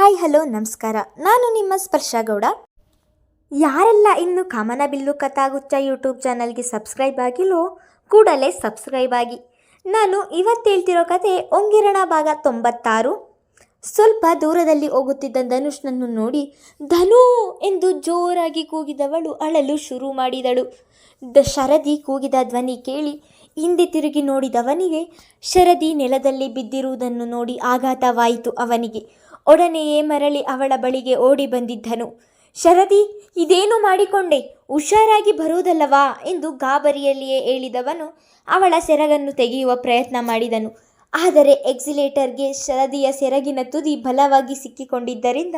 Hi, hello, ನಮಸ್ಕಾರ. ನಾನು ನಿಮ್ಮ ಸ್ಪರ್ಶ ಗೌಡ. ಯಾರೆಲ್ಲ ಇನ್ನು ಕಾಮನಬಿಲ್ಲು ಕಥಾಗುಚ್ಚ ಯೂಟ್ಯೂಬ್ ಚಾನಲ್ಗೆ ಸಬ್ಸ್ಕ್ರೈಬ್ ಆಗಿಲ್ಲೋ, ಕೂಡಲೇ ಸಬ್ಸ್ಕ್ರೈಬ್ ಆಗಿ. ನಾನು ಇವತ್ತು ಹೇಳ್ತಿರೋ ಕತೆ ಒಂಗಿರಣ ಭಾಗ ತೊಂಬತ್ತಾರು. ಸ್ವಲ್ಪ ದೂರದಲ್ಲಿ ಹೋಗುತ್ತಿದ್ದ ಧನುಷ್ನನ್ನು ನೋಡಿ ಧನು ಎಂದು ಜೋರಾಗಿ ಕೂಗಿದವಳು ಅಳಲು ಶುರು ಮಾಡಿದಳು. ದ ಶರದಿ ಕೂಗಿದ ಧ್ವನಿ ಕೇಳಿ ಹಿಂದೆ ತಿರುಗಿ ನೋಡಿದವನಿಗೆ, ಶರದಿ ನೆಲದಲ್ಲಿ ಬಿದ್ದಿರುವುದನ್ನು ನೋಡಿ ಆಘಾತವಾಯಿತು ಅವನಿಗೆ. ಒಡನೆಯೇ ಮರಳಿ ಅವಳ ಬಳಿಗೆ ಓಡಿ ಬಂದಿದ್ದನು. ಶರದಿ, ಇದೇನು ಮಾಡಿಕೊಂಡೆ? ಹುಷಾರಾಗಿ ಬರುವುದಲ್ಲವಾ? ಎಂದು ಗಾಬರಿಯಲ್ಲಿಯೇ ಹೇಳಿದವನು ಅವಳ ಸೆರಗನ್ನು ತೆಗೆಯುವ ಪ್ರಯತ್ನ ಮಾಡಿದನು. ಆದರೆ ಎಕ್ಸಿಲೇಟರ್ಗೆ ಶರದಿಯ ಸೆರಗಿನ ತುದಿ ಬಲವಾಗಿ ಸಿಕ್ಕಿಕೊಂಡಿದ್ದರಿಂದ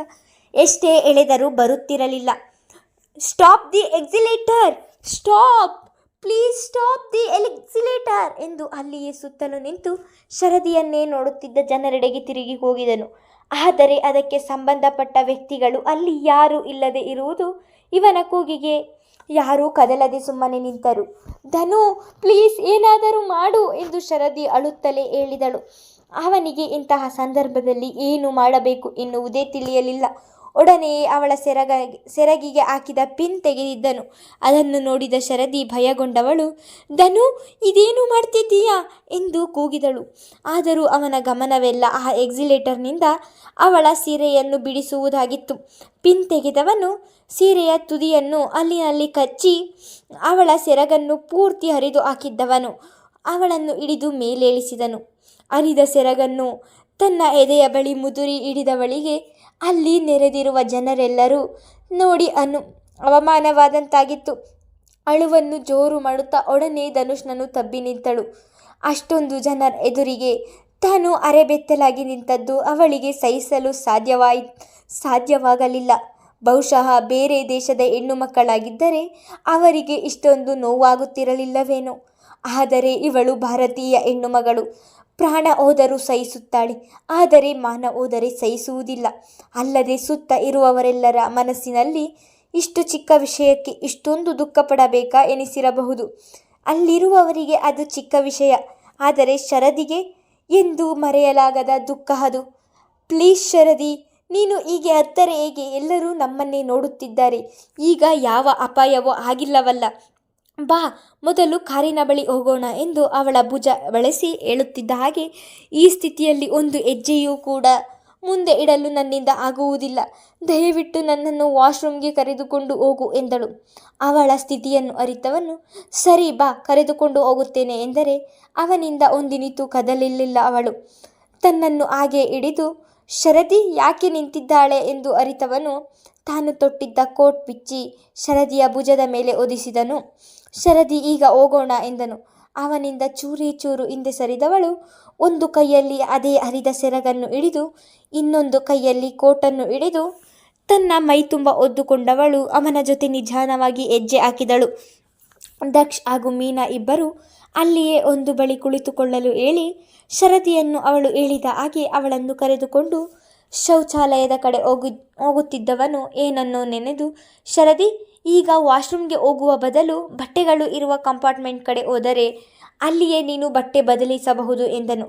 ಎಷ್ಟೇ ಎಳೆದರೂ ಬರುತ್ತಿರಲಿಲ್ಲ. Stop the accelerator! Stop! Please stop the accelerator! ಎಂದು ಅಲ್ಲಿಯೇ ಸುತ್ತಲೂ ನಿಂತು ಶರದಿಯನ್ನೇ ನೋಡುತ್ತಿದ್ದ ಜನರೆಡೆಗೆ ತಿರುಗಿ ಹೋಗಿದನು. ಆದರೆ ಅದಕ್ಕೆ ಸಂಬಂಧಪಟ್ಟ ವ್ಯಕ್ತಿಗಳು ಅಲ್ಲಿ ಯಾರೂ ಇಲ್ಲದೆ ಇರುವುದು ಇವನ ಕೂಗಿಗೆ. ಯಾರೂ ಕದಲದೆ ಸುಮ್ಮನೆ ನಿಂತರು. ಧನು ಪ್ಲೀಸ್ ಏನಾದರೂ ಮಾಡು ಎಂದು ಶರದಿ ಅಳುತ್ತಲೇ ಹೇಳಿದಳು. ಅವನಿಗೆ ಇಂತಹ ಸಂದರ್ಭದಲ್ಲಿ ಏನು ಮಾಡಬೇಕು ಎನ್ನುವುದೇ ತಿಳಿಯಲಿಲ್ಲ. ಒಡನೆಯೇ ಅವಳ ಸೆರಗ, ಸೆರಗಿಗೆ ಹಾಕಿದ ಪಿನ್ ತೆಗೆದಿದ್ದನು. ಅದನ್ನು ನೋಡಿದ ಶರದಿ ಭಯಗೊಂಡವಳು, ಧನು, ಇದೇನು ಮಾಡ್ತಿದ್ದೀಯಾ? ಎಂದು ಕೂಗಿದಳು. ಆದರೂ ಅವನ ಗಮನವೆಲ್ಲ ಆ ಎಕ್ಸಿಲೇಟರ್ನಿಂದ ಅವಳ ಸೀರೆಯನ್ನು ಬಿಡಿಸುವುದಾಗಿತ್ತು. ಪಿನ್ ತೆಗೆದವನು ಸೀರೆಯ ತುದಿಯನ್ನು ಅಲ್ಲಿನಲ್ಲಿ ಕಚ್ಚಿ ಅವಳ ಸೆರಗನ್ನು ಪೂರ್ತಿ ಹರಿದು ಹಾಕಿದ್ದವನು. ಅವಳನ್ನು ಹಿಡಿದು ಮೇಲೇಳಿಸಿದನು. ಹರಿದ ಸೆರಗನ್ನು ತನ್ನ ಎದೆಯ ಬಳಿ ಮುದುರಿ ಹಿಡಿದವಳಿಗೆ ಅಲ್ಲಿ ನೆರೆದಿರುವ ಜನರೆಲ್ಲರೂ ನೋಡಿ ಅನು, ಅವಮಾನವಾದಂತಾಗಿತ್ತು. ಅಳುವನ್ನು ಜೋರು ಮಾಡುತ್ತಾ ಒಡನೆ ಧನುಷ್ನನ್ನು ತಬ್ಬಿ ನಿಂತಳು. ಅಷ್ಟೊಂದು ಜನರ ಎದುರಿಗೆ ತಾನು ಅರೆಬೆತ್ತಲಾಗಿ ನಿಂತದ್ದು ಅವಳಿಗೆ ಸಹಿಸಲು ಸಾಧ್ಯವಾಯ್, ಸಾಧ್ಯವಾಗಲಿಲ್ಲ. ಬಹುಶಃ ಬೇರೆ ದೇಶದ ಹೆಣ್ಣು ಮಕ್ಕಳಾಗಿದ್ದರೆ ಅವರಿಗೆ ಇಷ್ಟೊಂದು ನೋವಾಗುತ್ತಿರಲಿಲ್ಲವೇನೋ. ಆದರೆ ಇವಳು ಭಾರತೀಯ ಹೆಣ್ಣು ಮಗಳು ಪ್ರಾಣ ಹೋದರೂ ಸಹಿಸುತ್ತಾಳೆ. ಆದರೆ ಮಾನ ಹೋದರೆ ಸಹಿಸುವುದಿಲ್ಲ. ಅಲ್ಲದೆ ಸುತ್ತ ಇರುವವರೆಲ್ಲರ ಮನಸ್ಸಿನಲ್ಲಿ ಇಷ್ಟು ಚಿಕ್ಕ ವಿಷಯಕ್ಕೆ ಇಷ್ಟೊಂದು ದುಃಖ ಪಡಬೇಕಾ ಎನಿಸಿರಬಹುದು. ಅಲ್ಲಿರುವವರಿಗೆ ಅದು ಚಿಕ್ಕ ವಿಷಯ. ಆದರೆ ಶರದಿಗೆ ಎಂದು ಮರೆಯಲಾಗದ ದುಃಖ ಅದು. ಪ್ಲೀಸ್ ಶರದಿ, ನೀನು ಹೀಗೆ ಹತ್ತರೆ ಹೇಗೆ? ಎಲ್ಲರೂ ನಮ್ಮನ್ನೇ ನೋಡುತ್ತಿದ್ದಾರೆ. ಈಗ ಯಾವ ಅಪಾಯವೂ ಆಗಿಲ್ಲವಲ್ಲ. ಬಾ, ಮೊದಲು ಕಾರಿನ ಬಳಿ ಹೋಗೋಣ ಎಂದು ಅವಳ ಭುಜ ಬಳಸಿ ಹೇಳುತ್ತಿದ್ದ ಹಾಗೆ ಈ ಸ್ಥಿತಿಯಲ್ಲಿ ಒಂದು ಹೆಜ್ಜೆಯೂ ಕೂಡ ಮುಂದೆ ಇಡಲು ನನ್ನಿಂದ ಆಗುವುದಿಲ್ಲ. ದಯವಿಟ್ಟು ನನ್ನನ್ನು ವಾಶ್ರೂಮ್ಗೆ ಕರೆದುಕೊಂಡು ಹೋಗು ಎಂದಳು. ಅವಳ ಸ್ಥಿತಿಯನ್ನು ಅರಿತವನು, ಸರಿ ಬಾ, ಕರೆದುಕೊಂಡು ಹೋಗುತ್ತೇನೆ ಎಂದರೆ ಅವನಿಂದ ಒಂದಿನಿತು ಕದಲಿಲ್ಲ ಅವಳು. ತನ್ನನ್ನು ಹಾಗೆ ಹಿಡಿದು, ಶರದಿ ಯಾಕೆ ನಿಂತಿದ್ದಾಳೆ? ಎಂದು ಅರಿತವನು, ತಾನು ತೊಟ್ಟಿದ್ದ ಕೋಟ್ ಬಿಚ್ಚಿ ಶರದಿಯ ಭುಜದ ಮೇಲೆ ಒದಿಸಿದನು ಶರದಿ ಈಗ ಹೋಗೋಣ ಎಂದನು. ಅವನಿಂದ ಚೂರಿ ಚೂರು ಹಿಂದೆ ಸರಿದವಳು. ಒಂದು ಕೈಯಲ್ಲಿ ಅದೇ ಹರಿದ ಸೆರಗನ್ನು ಹಿಡಿದು, ಇನ್ನೊಂದು ಕೈಯಲ್ಲಿ ಕೋಟನ್ನು ಹಿಡಿದು, ತನ್ನ ಮೈ ತುಂಬ ಒದ್ದುಕೊಂಡವಳು. ಅವನ ಜೊತೆ ನಿಧಾನವಾಗಿ ಹೆಜ್ಜೆ ಹಾಕಿದಳು. ದಕ್ಷ್ ಹಾಗೂ ಮೀನಾ ಇಬ್ಬರು ಅಲ್ಲಿಯೇ ಒಂದು ಬಳಿ ಕುಳಿತುಕೊಳ್ಳಲು ಹೇಳಿ, ಶರದಿಯನ್ನು ಅವಳು ಹೇಳಿದ ಹಾಗೆ ಅವಳನ್ನು ಕರೆದುಕೊಂಡು ಶೌಚಾಲಯದ ಕಡೆ ಹೋಗು, ಹೋಗುತ್ತಿದ್ದವನು ಏನನ್ನೋ ನೆನೆದು, ಶರದಿ ಈಗ ವಾಶ್ರೂಮ್ಗೆ ಹೋಗುವ ಬದಲು ಬಟ್ಟೆಗಳು ಇರುವ ಕಂಪಾರ್ಟ್ಮೆಂಟ್ ಕಡೆ ಹೋದರೆ ಅಲ್ಲಿಯೇ ನೀನು ಬಟ್ಟೆ ಬದಲಿಸಬಹುದು ಎಂದನು.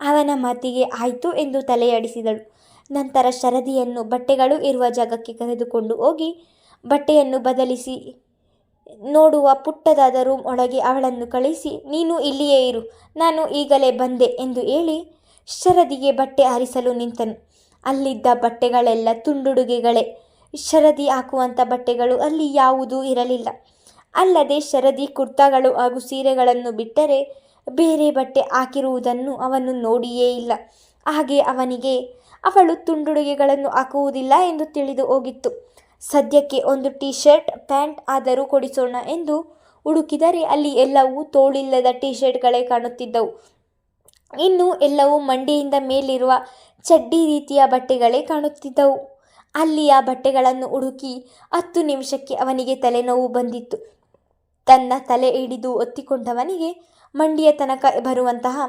ಅವನ ಮಾತಿಗೆ ಆಯಿತು ಎಂದು ತಲೆಯಾಡಿಸಿದಳು ನಂತರ ಶರದಿಯನ್ನು ಬಟ್ಟೆಗಳು ಇರುವ ಜಾಗಕ್ಕೆ ಕರೆದುಕೊಂಡು ಹೋಗಿ ಬಟ್ಟೆಯನ್ನು ಬದಲಿಸಿ ನೋಡುವ ಪುಟ್ಟದಾದ ರೂಮ್ ಒಳಗೆ ಅವಳನ್ನು ಕಳಿಸಿ, ನೀನು ಇಲ್ಲಿಯೇ ಇರು, ನಾನು ಈಗಲೇ ಬಂದೆ ಎಂದು ಹೇಳಿ ಶರದಿಗೆ ಬಟ್ಟೆ ಆರಿಸಲು ನಿಂತನು. ಅಲ್ಲಿದ್ದ ಬಟ್ಟೆಗಳೆಲ್ಲ ತುಂಡುಡುಗೆಗಳೇ. ಶರದಿ ಹಾಕುವಂಥ ಬಟ್ಟೆಗಳು ಅಲ್ಲಿ ಯಾವುದೂ ಇರಲಿಲ್ಲ. ಅಲ್ಲದೆ ಶರದಿ ಕುರ್ತಾಗಳು ಹಾಗೂ ಸೀರೆಗಳನ್ನು ಬಿಟ್ಟರೆ ಬೇರೆ ಬಟ್ಟೆ ಹಾಕಿರುವುದನ್ನು ಅವನು ನೋಡಿಯೇ ಇಲ್ಲ. ಹಾಗೆ ಅವನಿಗೆ, ಅವಳು ತುಂಡುಡುಗೆಗಳನ್ನು ಹಾಕುವುದಿಲ್ಲ ಎಂದು ತಿಳಿದು ಹೋಗಿತ್ತು. ಸದ್ಯಕ್ಕೆ ಒಂದು ಟೀ ಶರ್ಟ್ ಪ್ಯಾಂಟ್ ಆದರೂ ಕೊಡಿಸೋಣ ಎಂದು ಹುಡುಕಿದರೆ ಅಲ್ಲಿ ಎಲ್ಲವೂ ತೋಳಿಲ್ಲದ ಟೀ ಶರ್ಟ್ಗಳೇ ಕಾಣುತ್ತಿದ್ದವು. ಇನ್ನು ಎಲ್ಲವೂ ಮಂಡಿಯಿಂದ ಮೇಲಿರುವ ಚಡ್ಡಿ ರೀತಿಯ ಬಟ್ಟೆಗಳೇ ಕಾಣುತ್ತಿದ್ದವು. ಅಲ್ಲಿಯ ಬಟ್ಟೆಗಳನ್ನು ಹುಡುಕಿ ಹತ್ತು ನಿಮಿಷಕ್ಕೆ ಅವನಿಗೆ ತಲೆನೋವು ಬಂದಿತ್ತು. ತನ್ನ ತಲೆ ಹಿಡಿದು ಒತ್ತಿಕೊಂಡವನಿಗೆ ಮಂಡಿಯ ತನಕ ಬರುವಂತಹ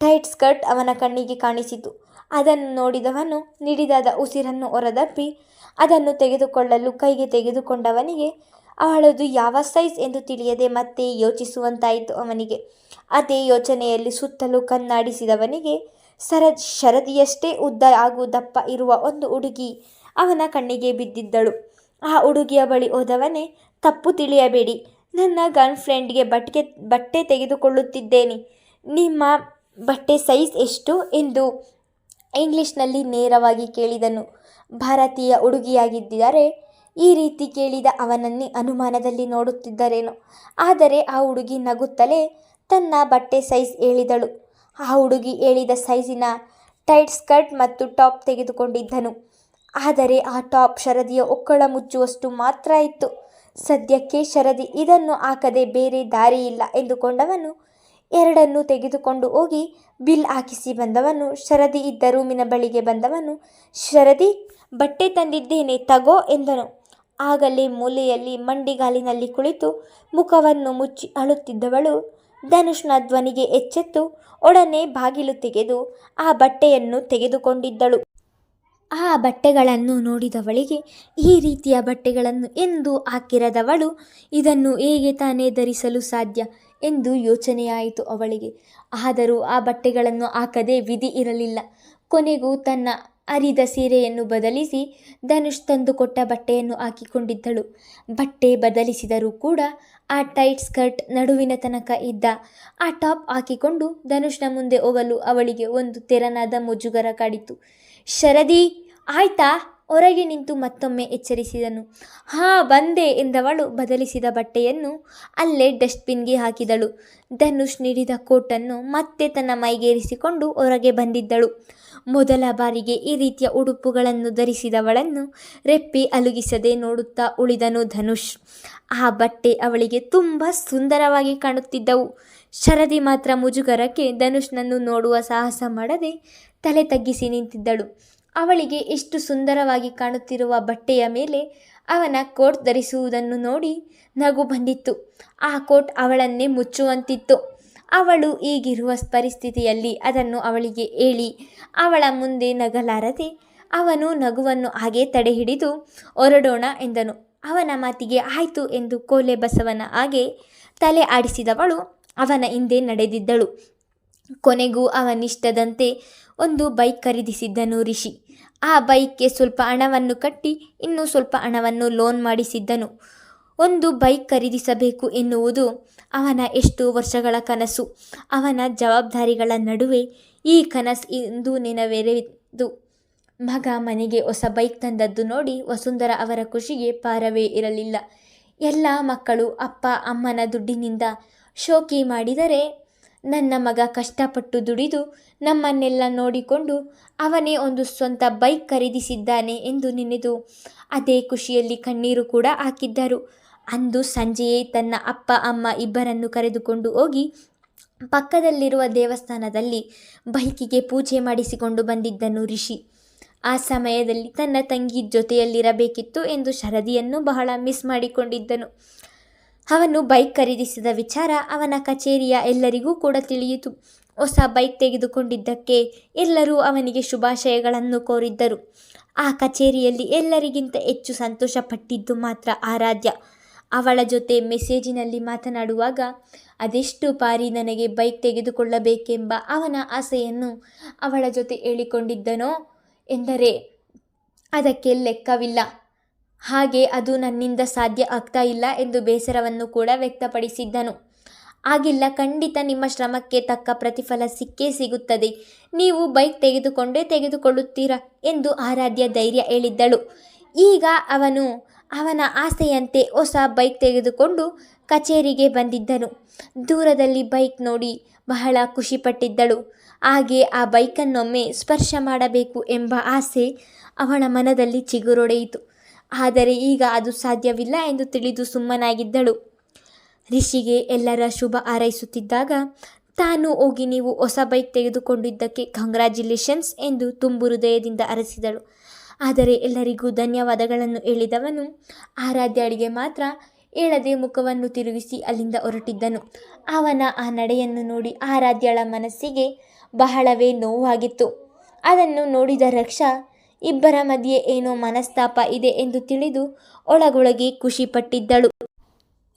ಟೈಟ್ ಸ್ಕರ್ಟ್ ಅವನ ಕಣ್ಣಿಗೆ ಕಾಣಿಸಿತು. ಅದನ್ನು ನೋಡಿದವನು ನಿಡಿದಾದ ಉಸಿರನ್ನು ಹೊರದಪ್ಪಿ ಅದನ್ನು ತೆಗೆದುಕೊಳ್ಳಲು ಕೈಗೆ ತೆಗೆದುಕೊಂಡವನಿಗೆ ಅವಳದು ಯಾವ ಸೈಜ್ ಎಂದು ತಿಳಿಯದೆ ಮತ್ತೆ ಯೋಚಿಸುವಂತಾಯಿತು ಅವನಿಗೆ. ಅದೇ ಯೋಚನೆಯಲ್ಲಿ ಸುತ್ತಲೂ ಕಣ್ಣಾಡಿಸಿದವನಿಗೆ, ಸರ, ಶರದಿಯಷ್ಟೇ ಉದ್ದ ಹಾಗೂ ದಪ್ಪ ಇರುವ ಒಂದು ಹುಡುಗಿ ಅವನ ಕಣ್ಣಿಗೆ ಬಿದ್ದಿದ್ದಳು. ಆ ಹುಡುಗಿಯ ಬಳಿ ಹೋದವನೇ, ತಪ್ಪು ತಿಳಿಯಬೇಡಿ. ನನ್ನ ಗರ್ಲ್ ಫ್ರೆಂಡ್ಗೆ ಬಟ್ಟೆ ಬಟ್ಟೆ ತೆಗೆದುಕೊಳ್ಳುತ್ತಿದ್ದೇನೆ. ನಿಮ್ಮ ಬಟ್ಟೆ ಸೈಜ್ ಎಷ್ಟು? ಎಂದು ಇಂಗ್ಲಿಷ್ನಲ್ಲಿ ನೇರವಾಗಿ ಕೇಳಿದನು. ಭಾರತೀಯ ಹುಡುಗಿಯಾಗಿದ್ದರೆ ಈ ರೀತಿ ಕೇಳಿದ ಅವನನ್ನೇ ಅನುಮಾನದಲ್ಲಿ ನೋಡುತ್ತಿದ್ದರೇನು. ಆದರೆ ಆ ಹುಡುಗಿ ನಗುತ್ತಲೇ ತನ್ನ ಬಟ್ಟೆ ಸೈಜ್ ಹೇಳಿದಳು. ಆ ಹುಡುಗಿ ಹೇಳಿದ ಸೈಜಿನ ಟೈಟ್ ಸ್ಕರ್ಟ್ ಮತ್ತು ಟಾಪ್ ತೆಗೆದುಕೊಂಡಿದ್ದನು. ಆದರೆ ಆ ಟಾಪ್ ಶರದಿಯ ಒಕ್ಕಳ ಮುಚ್ಚುವಷ್ಟು ಮಾತ್ರ ಇತ್ತು. ಸದ್ಯಕ್ಕೆ ಶರದಿ ಇದನ್ನು ಹಾಕದೆ ಬೇರೆ ದಾರಿ ಇಲ್ಲ ಎಂದುಕೊಂಡವನು, ಎರಡನ್ನು ತೆಗೆದುಕೊಂಡು ಹೋಗಿ ಬಿಲ್ ಹಾಕಿಸಿ ಬಂದವನು, ಶರದಿ ಇದ್ದ ರೂಮಿನ ಬಳಿಗೆ ಬಂದವನು, ಶರದಿ, ಬಟ್ಟೆ ತಂದಿದ್ದೇನೆ, ತಗೋ ಎಂದನು. ಆಗಲೇ ಮೂಲೆಯಲ್ಲಿ ಮಂಡಿಗಾಲಿನಲ್ಲಿ ಕುಳಿತು ಮುಖವನ್ನು ಮುಚ್ಚಿ ಅಳುತ್ತಿದ್ದವಳು ಧನುಷ್ನ ಧ್ವನಿಗೆ ಎಚ್ಚೆತ್ತು, ಒಡನೆ ಬಾಗಿಲು ತೆಗೆದು ಆ ಬಟ್ಟೆಯನ್ನು ತೆಗೆದುಕೊಂಡಿದ್ದಳು. ಆ ಬಟ್ಟೆಗಳನ್ನು ನೋಡಿದವಳಿಗೆ, ಈ ರೀತಿಯ ಬಟ್ಟೆಗಳನ್ನು ಎಂದು ಹಾಕಿರದವಳು, ಇದನ್ನು ಹೇಗೆ ತಾನೇ ಧರಿಸಲು ಸಾಧ್ಯ ಎಂದು ಯೋಚನೆಯಾಯಿತು ಅವಳಿಗೆ. ಆದರೂ ಆ ಬಟ್ಟೆಗಳನ್ನು ಹಾಕದೆ ವಿಧಿ ಇರಲಿಲ್ಲ. ಕೊನೆಗೂ ತನ್ನ ಅರಿದ ಸೀರೆಯನ್ನು ಬದಲಿಸಿ ಧನುಷ್ ತಂದುಕೊಟ್ಟ ಬಟ್ಟೆಯನ್ನು ಹಾಕಿಕೊಂಡಿದ್ದಳು. ಬಟ್ಟೆ ಬದಲಿಸಿದರೂ ಕೂಡ ಆ ಟೈಟ್ ಸ್ಕರ್ಟ್ ನಡುವಿನ ತನಕ ಇದ್ದ ಆ ಟಾಪ್ ಹಾಕಿಕೊಂಡು ಧನುಷ್ನ ಮುಂದೆ ಹೋಗಲು ಅವಳಿಗೆ ಒಂದು ತೆರನಾದ ಮುಜುಗರ ಕಾಡಿತು ಶರದಿ, ಆಯ್ತಾ? ಹೊರಗೆ ನಿಂತು ಮತ್ತೊಮ್ಮೆ ಎಚ್ಚರಿಸಿದನು. ಹಾ, ಬಂದೆ ಎಂದವಳು ಬದಲಿಸಿದ ಬಟ್ಟೆಯನ್ನು ಅಲ್ಲೇ ಡಸ್ಟ್ಬಿನ್ಗೆ ಹಾಕಿದಳು. ಧನುಷ್ ನೀಡಿದ ಕೋಟನ್ನು ಮತ್ತೆ ತನ್ನ ಮೈಗೇರಿಸಿಕೊಂಡು ಹೊರಗೆ ಬಂದಿದ್ದಳು. ಮೊದಲ ಬಾರಿಗೆ ಈ ರೀತಿಯ ಉಡುಪುಗಳನ್ನು ಧರಿಸಿದವಳನ್ನು ರೆಪ್ಪಿ ಅಲುಗಿಸದೆ ನೋಡುತ್ತಾ ಉಳಿದನು ಧನುಷ್. ಆ ಬಟ್ಟೆ ಅವಳಿಗೆ ತುಂಬ ಸುಂದರವಾಗಿ ಕಾಣುತ್ತಿದ್ದವು. ಶರದಿ ಮಾತ್ರ ಮುಜುಗರಕ್ಕೆ ಧನುಷ್ನನ್ನು ನೋಡುವ ಸಾಹಸ ಮಾಡದೆ ತಲೆ ತಗ್ಗಿಸಿ ನಿಂತಿದ್ದಳು. ಅವಳಿಗೆ ಎಷ್ಟು ಸುಂದರವಾಗಿ ಕಾಣುತ್ತಿರುವ ಬಟ್ಟೆಯ ಮೇಲೆ ಅವನ ಕೋಟ್ ಧರಿಸುವುದನ್ನು ನೋಡಿ ನಗು ಬಂದಿತ್ತು. ಆ ಕೋಟ್ ಅವಳನ್ನೇ ಮುಚ್ಚುವಂತಿತ್ತು. ಅವಳು ಈಗಿರುವ ಪರಿಸ್ಥಿತಿಯಲ್ಲಿ ಅದನ್ನು ಅವಳಿಗೆ ಹೇಳಿ, ಅವಳ ಮುಂದೆ ನಗಲಾರದೆ ಅವನು ನಗುವನ್ನು ಹಾಗೆ ತಡೆಹಿಡಿದು ಹೊರಡೋಣ ಎಂದನು. ಅವನ ಮಾತಿಗೆ ಆಯಿತು ಎಂದು ಕೋಲೆ ಬಸವನ ಹಾಗೆ ತಲೆ ಆಡಿಸಿದವಳು ಅವನ ಹಿಂದೆ ನಡೆದಿದ್ದಳು. ಕೊನೆಗೂ ಅವನಿಷ್ಟದಂತೆ ಒಂದು ಬೈಕ್ ಖರೀದಿಸಿದ್ದನು ರಿಷಿ. ಆ ಬೈಕ್ಗೆ ಸ್ವಲ್ಪ ಹಣವನ್ನು ಕಟ್ಟಿ, ಇನ್ನೂ ಸ್ವಲ್ಪ ಹಣವನ್ನು ಲೋನ್ ಮಾಡಿಸಿದ್ದನು. ಒಂದು ಬೈಕ್ ಖರೀದಿಸಬೇಕು ಎನ್ನುವುದು ಅವನ ಎಷ್ಟು ವರ್ಷಗಳ ಕನಸು. ಅವನ ಜವಾಬ್ದಾರಿಗಳ ನಡುವೆ ಈ ಕನಸು ಇಂದು ನೆನವೇರಿತು ಮಗ ಮನೆಗೆ ಹೊಸ ಬೈಕ್ ತಂದದ್ದು ನೋಡಿ ವಸುಂಧರ ಅವರ ಖುಷಿಗೆ ಪಾರವೇ ಇರಲಿಲ್ಲ. ಎಲ್ಲ ಮಕ್ಕಳು ಅಪ್ಪ, ಅಮ್ಮನ ದುಡ್ಡಿನಿಂದ ಶೋಕಿ ಮಾಡಿದರೆ ನನ್ನ ಮಗ ಕಷ್ಟಪಟ್ಟು ದುಡಿದು ನಮ್ಮನ್ನೆಲ್ಲ ನೋಡಿಕೊಂಡು ಅವನೇ ಒಂದು ಸ್ವಂತ ಬೈಕ್ ಖರೀದಿಸಿದ್ದಾನೆ ಎಂದು ನೆನೆದು ಅದೇ ಖುಷಿಯಲ್ಲಿ ಕಣ್ಣೀರು ಕೂಡ ಹಾಕಿದ್ದರು. ಅಂದು ಸಂಜೆಯೇ ತನ್ನ ಅಪ್ಪ, ಅಮ್ಮ ಇಬ್ಬರನ್ನು ಕರೆದುಕೊಂಡು ಹೋಗಿ ಪಕ್ಕದಲ್ಲಿರುವ ದೇವಸ್ಥಾನದಲ್ಲಿ ಬೈಕಿಗೆ ಪೂಜೆ ಮಾಡಿಸಿಕೊಂಡು ಬಂದಿದ್ದನು ರಿಷಿ. ಆ ಸಮಯದಲ್ಲಿ ತನ್ನ ತಂಗಿ ಜೊತೆಯಲ್ಲಿರಬೇಕಿತ್ತು ಎಂದು ಶರದಿಯನ್ನು ಬಹಳ ಮಿಸ್ ಮಾಡಿಕೊಂಡಿದ್ದನು. ಅವನು ಬೈಕ್ ಖರೀದಿಸಿದ ವಿಚಾರ ಅವನ ಕಚೇರಿಯ ಎಲ್ಲರಿಗೂ ಕೂಡ ತಿಳಿಯಿತು. ಹೊಸ ಬೈಕ್ ತೆಗೆದುಕೊಂಡಿದ್ದಕ್ಕೆ ಎಲ್ಲರೂ ಅವನಿಗೆ ಶುಭಾಶಯಗಳನ್ನು ಕೋರಿದ್ದರು. ಆ ಕಚೇರಿಯಲ್ಲಿ ಎಲ್ಲರಿಗಿಂತ ಹೆಚ್ಚು ಸಂತೋಷಪಟ್ಟಿದ್ದು ಮಾತ್ರ ಆರಾಧ್ಯ. ಅವಳ ಜೊತೆ ಮೆಸೇಜಿನಲ್ಲಿ ಮಾತನಾಡುವಾಗ, ಅದೆಷ್ಟು ಬಾರಿ ನನಗೆ ಬೈಕ್ ತೆಗೆದುಕೊಳ್ಳಬೇಕೆಂಬ ಅವನ ಆಸೆಯನ್ನು ಅವಳ ಜೊತೆ ಹೇಳಿಕೊಂಡಿದ್ದನೋ ಎಂದರೆ ಅದಕ್ಕೆ ಲೆಕ್ಕವಿಲ್ಲ. ಹಾಗೆ ಅದು ನನ್ನಿಂದ ಸಾಧ್ಯ ಆಗ್ತಾ ಇಲ್ಲ ಎಂದು ಬೇಸರವನ್ನು ಕೂಡ ವ್ಯಕ್ತಪಡಿಸಿದ್ದನು. ಆಗಿಲ್ಲ, ಖಂಡಿತ ನಿಮ್ಮ ಶ್ರಮಕ್ಕೆ ತಕ್ಕ ಪ್ರತಿಫಲ ಸಿಕ್ಕೇ ಸಿಗುತ್ತದೆ. ನೀವು ಬೈಕ್ ತೆಗೆದುಕೊಂಡೇ ತೆಗೆದುಕೊಳ್ಳುತ್ತೀರಾ ಎಂದು ಆರಾಧ್ಯ ಧೈರ್ಯ ಹೇಳಿದ್ದಳು. ಈಗ ಅವನು, ಅವನ ಆಸೆಯಂತೆ ಹೊಸ ಬೈಕ್ ತೆಗೆದುಕೊಂಡು ಕಚೇರಿಗೆ ಬಂದಿದ್ದನು. ದೂರದಲ್ಲಿ ಬೈಕ್ ನೋಡಿ ಬಹಳ ಖುಷಿಪಟ್ಟಿದ್ದಳು. ಹಾಗೆ ಆ ಬೈಕನ್ನೊಮ್ಮೆ ಸ್ಪರ್ಶ ಮಾಡಬೇಕು ಎಂಬ ಆಸೆ ಅವಳ ಮನದಲ್ಲಿ ಚಿಗುರೊಡೆಯಿತು. ಆದರೆ ಈಗ ಅದು ಸಾಧ್ಯವಿಲ್ಲ ಎಂದು ತಿಳಿದು ಸುಮ್ಮನಾಗಿದ್ದಳು. ರಿಷಿಗೆ ಎಲ್ಲರ ಶುಭ ಹಾರೈಸುತ್ತಿದ್ದಾಗ, ತಾನು ಹೋಗಿ ನೀವು ಹೊಸ ಬೈಕ್ ತೆಗೆದುಕೊಂಡಿದ್ದಕ್ಕೆ ಕಂಗ್ರ್ಯಾಚುಲೇಷನ್ಸ್ ಎಂದು ತುಂಬು ಹೃದಯದಿಂದ ಅರಸಿದಳು. ಆದರೆ ಎಲ್ಲರಿಗೂ ಧನ್ಯವಾದಗಳನ್ನು ಹೇಳಿದವನು ಆರಾಧ್ಯಳಿಗೆ ಮಾತ್ರ ಹೇಳದೆ ಮುಖವನ್ನು ತಿರುಗಿಸಿ ಅಲ್ಲಿಂದ ಹೊರಟಿದ್ದನು. ಅವನ ಆ ನಡೆಯನ್ನು ನೋಡಿ ಆರಾಧ್ಯಳ ಮನಸ್ಸಿಗೆ ಬಹಳವೇ ನೋವಾಗಿತ್ತು. ಅದನ್ನು ನೋಡಿದ ರಕ್ಷಾ ಇಬ್ಬರ ಮಧ್ಯೆ ಏನೋ ಮನಸ್ತಾಪ ಇದೆ ಎಂದು ತಿಳಿದು ಒಳಗೊಳಗೆ ಖುಷಿಪಟ್ಟಿದ್ದಳು.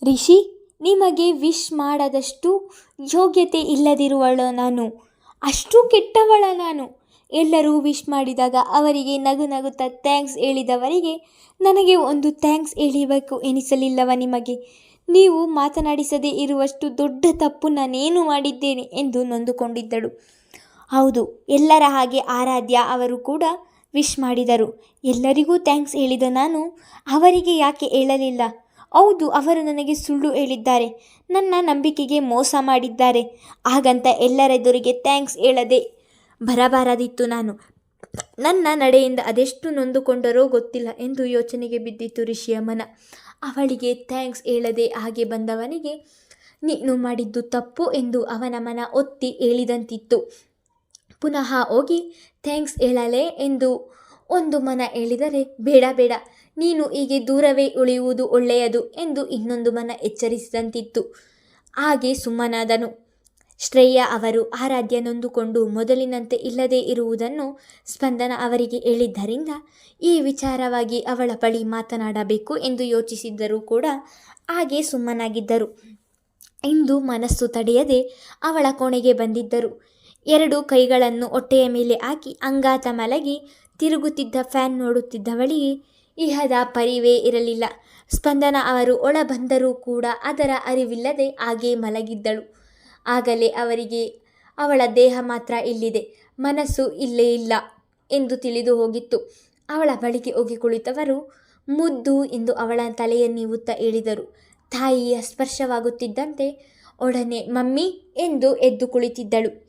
ರಿಷಿ, ನಿಮಗೆ ವಿಶ್ ಮಾಡದಷ್ಟು ಯೋಗ್ಯತೆ ಇಲ್ಲದಿರುವಳು ನಾನು. ಅಷ್ಟು ಕೆಟ್ಟವಳ ನಾನು. ಎಲ್ಲರೂ ವಿಶ್ ಮಾಡಿದಾಗ ಅವರಿಗೆ ನಗು ನಗುತ್ತಾ ಥ್ಯಾಂಕ್ಸ್ ಹೇಳಿದವರಿಗೆ ನನಗೆ ಒಂದು ಥ್ಯಾಂಕ್ಸ್ ಹೇಳಿಬೇಕು ಎನಿಸಲಿಲ್ಲವ ನಿಮಗೆ. ನೀವು ಮಾತನಾಡಿಸದೇ ಇರುವಷ್ಟು ದೊಡ್ಡ ತಪ್ಪು ನಾನೇನು ಮಾಡಿದ್ದೇನೆ? ಎಂದು ನೊಂದುಕೊಂಡಿದ್ದಳು. ಹೌದು, ಎಲ್ಲರ ಹಾಗೆ ಆರಾಧ್ಯ ಅವರು ಕೂಡ ವಿಶ್ ಮಾಡಿದರು. ಎಲ್ಲರಿಗೂ ಥ್ಯಾಂಕ್ಸ್ ಹೇಳಿದ ನಾನು, ಅವರಿಗೆ ಯಾಕೆ ಹೇಳಲಿಲ್ಲ? ಹೌದು, ಅವರು ನನಗೆ ಸುಳ್ಳು ಹೇಳಿದ್ದಾರೆ. ನನ್ನ ನಂಬಿಕೆಗೆ ಮೋಸ ಮಾಡಿದ್ದಾರೆ. ಹಾಗಂತ ಎಲ್ಲರೆದುರಿಗೆ ಥ್ಯಾಂಕ್ಸ್ ಹೇಳದೆ ಬರಬಾರದಿತ್ತು ನಾನು. ನನ್ನ ನಡೆಯಿಂದ ಅದೆಷ್ಟು ನೊಂದುಕೊಂಡರೋ ಗೊತ್ತಿಲ್ಲ ಎಂದು ಯೋಚನೆಗೆ ಬಿದ್ದಿತ್ತು ಋಷಿಯ ಮನ ಅವಳಿಗೆ ಥ್ಯಾಂಕ್ಸ್ ಹೇಳದೆ ಹಾಗೆ ಬಂದವನಿಗೆ, ನೀನು ಮಾಡಿದ್ದು ತಪ್ಪು ಎಂದು ಅವನ ಮನ ಒತ್ತಿ ಹೇಳಿದಂತಿತ್ತು. ಪುನಃ ಹೋಗಿ, ಥ್ಯಾಂಕ್ಸ್ ಹೇಳಲೇ ಎಂದು ಒಂದು ಮನ ಹೇಳಿದರೆ, ಬೇಡ ಬೇಡ, ನೀನು ಹೀಗೆ ದೂರವೇ ಉಳಿಯುವುದು ಒಳ್ಳೆಯದು ಎಂದು ಇನ್ನೊಂದು ಮನ ಎಚ್ಚರಿಸಿದಂತಿತ್ತು. ಹಾಗೆ ಸುಮ್ಮನಾದನು. ಶ್ರೇಯ ಅವರು ಆರಾಧ್ಯ ನೊಂದುಕೊಂಡು ಮೊದಲಿನಂತೆ ಇಲ್ಲದೇ ಇರುವುದನ್ನು ಸ್ಪಂದನ ಅವರಿಗೆ ಹೇಳಿದ್ದರಿಂದ, ಈ ವಿಚಾರವಾಗಿ ಅವಳ ಬಳಿ ಮಾತನಾಡಬೇಕು ಎಂದು ಯೋಚಿಸಿದ್ದರೂ ಕೂಡ ಹಾಗೆ ಸುಮ್ಮನಾಗಿದ್ದರು. ಇಂದು ಮನಸ್ಸು ತಡೆಯದೆ ಅವಳ ಕೋಣೆಗೆ ಬಂದಿದ್ದರು. ಎರಡು ಕೈಗಳನ್ನು ಹೊಟ್ಟೆಯ ಮೇಲೆ ಹಾಕಿ ಅಂಗಾತ ಮಲಗಿ ತಿರುಗುತ್ತಿದ್ದ ಫ್ಯಾನ್ ನೋಡುತ್ತಿದ್ದವಳಿಗೆ ಇಹದ ಪರಿವೇ ಇರಲಿಲ್ಲ. ಸ್ಪಂದನ ಅವರು ಒಳ ಬಂದರೂ ಕೂಡ ಅದರ ಅರಿವಿಲ್ಲದೆ ಹಾಗೇ ಮಲಗಿದ್ದಳು. ಆಗಲೇ ಅವರಿಗೆ, ಅವಳ ದೇಹ ಮಾತ್ರ ಇಲ್ಲಿದೆ, ಮನಸ್ಸು ಇಲ್ಲೇ ಇಲ್ಲ ಎಂದು ತಿಳಿದು ಹೋಗಿತ್ತು. ಅವಳ ಬಳಿಗೆ ಹೋಗಿ ಕುಳಿತವರು, ಮುದ್ದು ಎಂದು ಅವಳ ತಲೆಯನ್ನೀವುತ್ತಾ ಹೇಳಿದರು ತಾಯಿಯ ಸ್ಪರ್ಶವಾಗುತ್ತಿದ್ದಂತೆ, ಒಡನೆ ಮಮ್ಮಿ ಎಂದು ಎದ್ದು ಕುಳಿತಿದ್ದಳು.